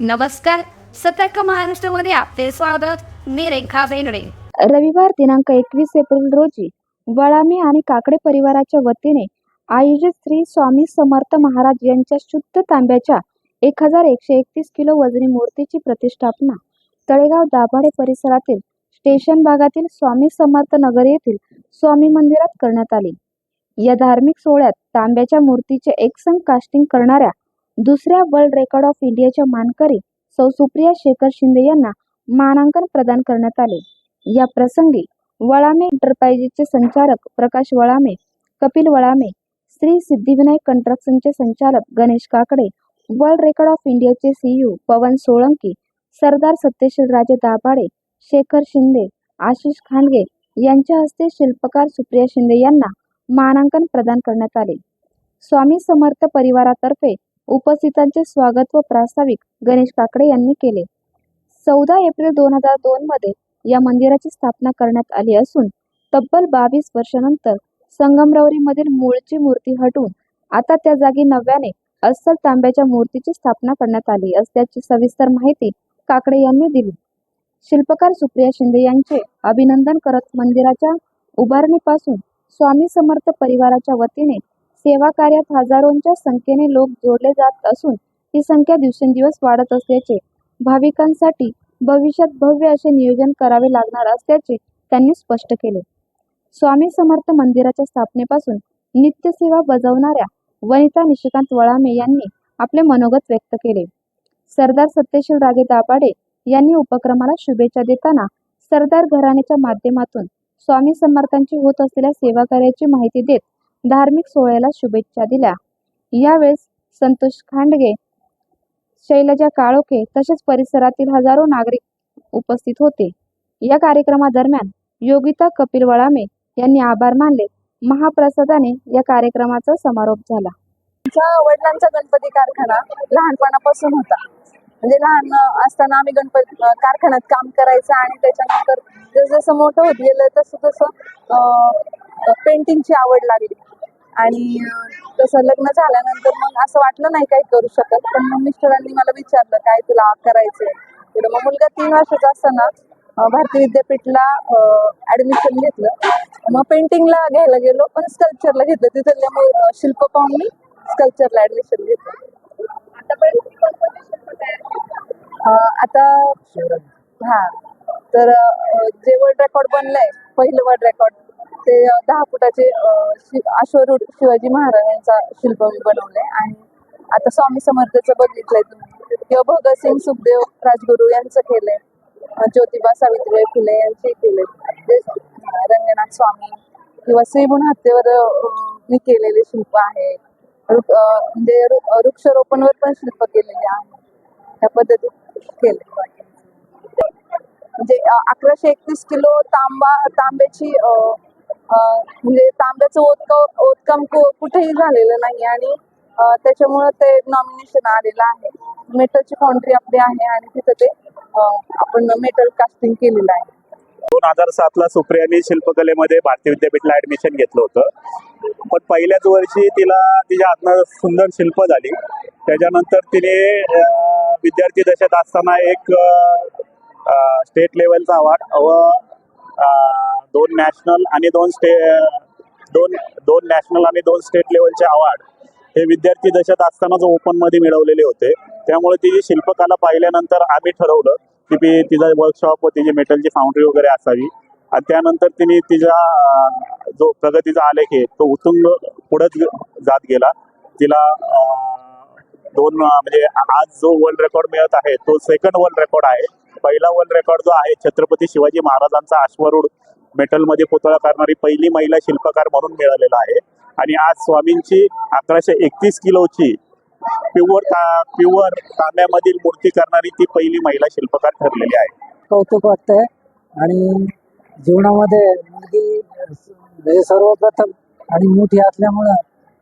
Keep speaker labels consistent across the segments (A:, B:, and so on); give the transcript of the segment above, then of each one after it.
A: नमस्कार. सतर्क महाराष्ट्रामध्ये आपले स्वागत. मी रेखा बेंगडे
B: रविवार दिनांक एकवीस एप्रिल रोजी वळामे आणि काकडे परिवाराच्या वतीने आयोजित श्री स्वामी समर्थ महाराज यांच्या शुद्ध तांब्याच्या एक हजार एकशे एकतीस किलो वजनी मूर्तीची प्रतिष्ठापना तळेगाव दाभाडे परिसरातील स्टेशन भागातील स्वामी समर्थ नगर येथील स्वामी मंदिरात करण्यात आली. या धार्मिक सोहळ्यात तांब्याच्या मूर्तीचे एकसंग कास्टिंग करणाऱ्या दुसऱ्या वर्ल्ड रेकॉर्ड ऑफ इंडियाच्या मानकरी सौ सुप्रिया शेखर शिंदे यांना मानांकन प्रदान करण्यात आले. या प्रसंगी वळामे एंटरप्राइजेसचे संचालक प्रकाश वळामे कपिल वळामे श्री सिद्धिविनायक कंस्ट्रक्शनचे संचालक Ganesh Kakade world record of इंडियाचे सीईओ पवन सोळंकी सरदार सत्यशील राजे दाभाडे शेखर शिंदे आशिष खांडगे यांच्या हस्ते शिल्पकार सुप्रिया शिंदे यांना मानांकन प्रदान करण्यात आले. स्वामी समर्थ परिवारातर्फे उपस्थितांचे स्वागत व प्रास्ताविक गणेश काकडे यांनी केले. चौदा एप्रिल दोन हजार दोन मध्ये या मंदिराची स्थापना करण्यात आली असून तब्बल बावीस वर्षानंतर संगमरवरीमधील मूळची मूर्ती हटवून आता त्या जागी नव्याने अस्सल तांब्याच्या मूर्तीची स्थापना करण्यात आली असल्याची सविस्तर माहिती काकडे यांनी दिली. शिल्पकार सुप्रिया शिंदे यांचे अभिनंदन करत मंदिराच्या उभारणीपासून स्वामी समर्थ परिवाराच्या वतीने सेवा कार्यात हजारोंच्या संख्येने लोक जोडले जात असून ही संख्या दिवसेंदिवस वाढत असल्याचे भाविकांसाठी भविष्यात भव्य असे नियोजन करावे लागणार असल्याचे त्यांनी स्पष्ट केले. स्वामी समर्थ मंदिराच्या स्थापनेपासून नित्यसेवा बजावणाऱ्या वनिता निशिकांत वळामे यांनी आपले मनोगत व्यक्त केले. सरदार सत्यशील राजे दाभाडे यांनी उपक्रमाला शुभेच्छा देताना सरदार घराण्याच्या माध्यमातून स्वामी समर्थांची होत असलेल्या सेवा कार्याची माहिती देत धार्मिक सोहळ्याला शुभेच्छा दिल्या. यावेळेस संतोष खांडगे शैलजा काळोखे तसेच परिसरातील हजारो नागरिक उपस्थित होते. या कार्यक्रमादरम्यान योगिता कपिल वळामे यांनी आभार मानले. महाप्रसादाने या कार्यक्रमाचा समारोप झाला.
C: आमच्या वडिलांचा गणपती कारखाना लहानपणापासून होता. म्हणजे लहान असताना आम्ही गणपती कारखान्यात काम करायचं आणि त्याच्यानंतर जसं जसं मोठं होत गेलं तसं तसं पेंटिंगची आवड लागली. आणि तसं लग्न झाल्यानंतर मग असं वाटलं नाही काही करू शकत. पण मग मिस्टरांनी मला विचारलं काय तुला करायचंय? पुढे मग मुलगा तीन वर्षाचा असताना भारतीय विद्यापीठला ऍडमिशन घेतलं. मग पेंटिंगला घ्यायला गेलो पण स्कल्पचरला घेतलं. तिथल्या मग शिल्प पाहून मी स्कल्पचरला ऍडमिशन घेतलं. आता हा तर जे वर्ल्ड रेकॉर्ड बनलंय पहिलं वर्ल्ड रेकॉर्ड ते दहा फुटाचे अश्वरूढ शिवाजी महाराजांचा शिल्प मी बनवलंय आणि आता स्वामी समर्थाचं बघितलंय तुम्ही. किंवा भगतसिंग सुखदेव राजगुरू यांचं केलंय. ज्योतिबा सावित्रीबाई फुले यांचे केले म्हणजे रंगनाथ स्वामी किंवा श्रीगुण हत्तेवर मी केलेले शिल्प आहे. म्हणजे वृक्षारोपणवर पण शिल्प केलेले आहे. त्या पद्धतीत केले म्हणजे अकराशे एकतीस किलो तांबा तांब्याची अं, म्हणजे तांब्याचं ओतक ओतकाम कुठेही झालेलं नाही आणि त्याच्यामुळे ते नॉमिनेशन आलेलं आहे. मेटलची फाउंड्री आपली आहे आणि तिथं ते आपण मेटल कास्टिंग केलेलं आहे.
D: दोन हजार सातला सुप्रियानी शिल्पकलेमध्ये भारतीय विद्यापीठला ऍडमिशन घेतलं होतं. पण पहिल्याच वर्षी तिला तिच्या हातनं सुंदर शिल्प झाली. त्याच्यानंतर तिने विद्यार्थी दशेत असताना एक स्टेट लेवलचा अवॉर्ड व दोन नॅशनल आणि दोन स्टे दोन दोन नॅशनल आणि दोन स्टेट लेवलचे अवॉर्ड हे विद्यार्थी दशेत असतानाच ओपनमध्ये मिळवलेले होते. त्यामुळे तिची शिल्पकला पाहिल्यानंतर आम्ही ठरवलं की ती तिचा वर्कशॉप व तिची मेटलची फाउंड्री वगैरे असावी. आणि त्यानंतर तिने तिचा जो प्रगतीचा आलेख आहे तो उतुंग पुढेच जात गेला. तिला दोन म्हणजे आज जो वर्ल्ड रेकॉर्ड मिळत आहे तो सेकंड वर्ल्ड रेकॉर्ड आहे. पहिला वर्ल्ड रेकॉर्ड जो आहे छत्रपती शिवाजी महाराजांचा अश्वरूढ मेटलमध्ये पुतळा करणारी पहिली महिला शिल्पकार म्हणून मिळालेला आहे. आणि आज स्वामींची अकराशे एकतीस किलोची प्युअर ता प्युअर तांब्यामधील मूर्ती करणारी ती पहिली महिला शिल्पकार ठरलेली आहे.
E: कौतुक वाटतंय. आणि जीवनामध्ये मुलगी म्हणजे सर्वप्रथम आणि मोठी असल्यामुळं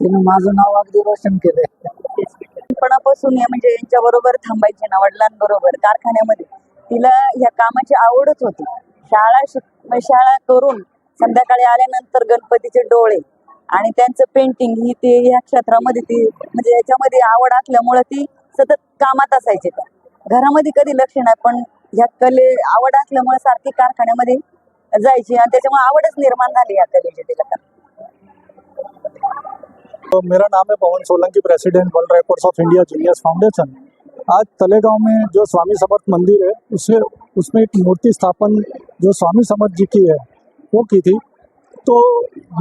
E: तिनं माझं नाव अगदी रोशन केलंय.
C: लहानपणापासून या म्हणजे यांच्या बरोबर थांबायचे ना वडिलांबरोबर कारखान्यामध्ये. तिला ह्या कामाची आवडच होती. शाळा शिक म्हणजे शाळा करून संध्याकाळी आल्यानंतर गणपतीचे डोळे आणि त्यांचं पेंटिंग ही ते ह्या क्षेत्रामध्ये ती म्हणजे याच्यामध्ये आवड असल्यामुळे ती सतत कामात असायची त्या घरामध्ये कधी लक्ष नाही पण ह्या कले आवड असल्यामुळे सारखी कारखान्यामध्ये जायची आणि त्याच्यामुळे आवडच निर्माण झाली या कलेची तिला तर.
F: तो मेरा नाम है Pawan Solanki president world records of India juniors foundation आज तलेगांव में जो स्वामी समर्थ मंदिर है उसे उसमें एक मूर्ति स्थापन जो स्वामी समर्थ जी की है, वो की थी। तो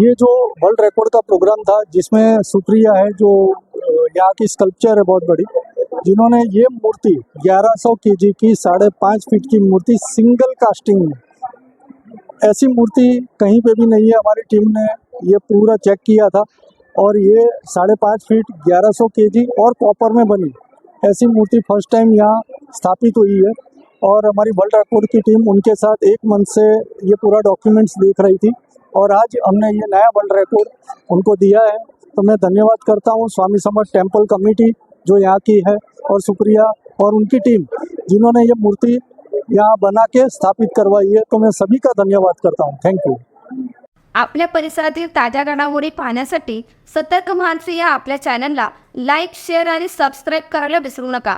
F: ये जो वर्ल्ड रिकॉर्ड का प्रोग्राम था, जिसमें सुप्रिया है, जो यहाँ की स्कल्पचर है बहुत बड़ी, जिन्होंने ये मूर्ति 1100 केजी की, साढ़े पाँच फीट की मूर्ति सिंगल कास्टिंग में। ऐसी मूर्ति कहीं पे भी नहीं है, हमारी टीम ने ये पूरा चेक किया था और ये साढ़े पाँच फीट ग्यारह सौ के जी और कॉपर में बनी। ऐसी मूर्ति फ़र्स्ट टाइम यहाँ स्थापित हुई है। और हमारी वर्ल्ड रिकॉर्ड की टीम उनके साथ एक मंथ से ये पूरा डॉक्यूमेंट्स देख रही थी और आज हमने ये नया वर्ल्ड रिकॉर्ड उनको दिया है। तो मैं धन्यवाद करता हूँ स्वामी समर्थ टेंपल कमेटी जो यहाँ की है और सुप्रिया और उनकी टीम जिन्होंने ये मूर्ति यहाँ बना के स्थापित करवाई है। तो मैं सभी का धन्यवाद करता हूँ। थैंक यू
A: आपल्या परिसरातील ताज्या घडामोडी पाहण्यासाठी सतर्क महानसी या आपल्या चॅनलला लाईक शेअर आणि सबस्क्राईब करायला विसरू नका.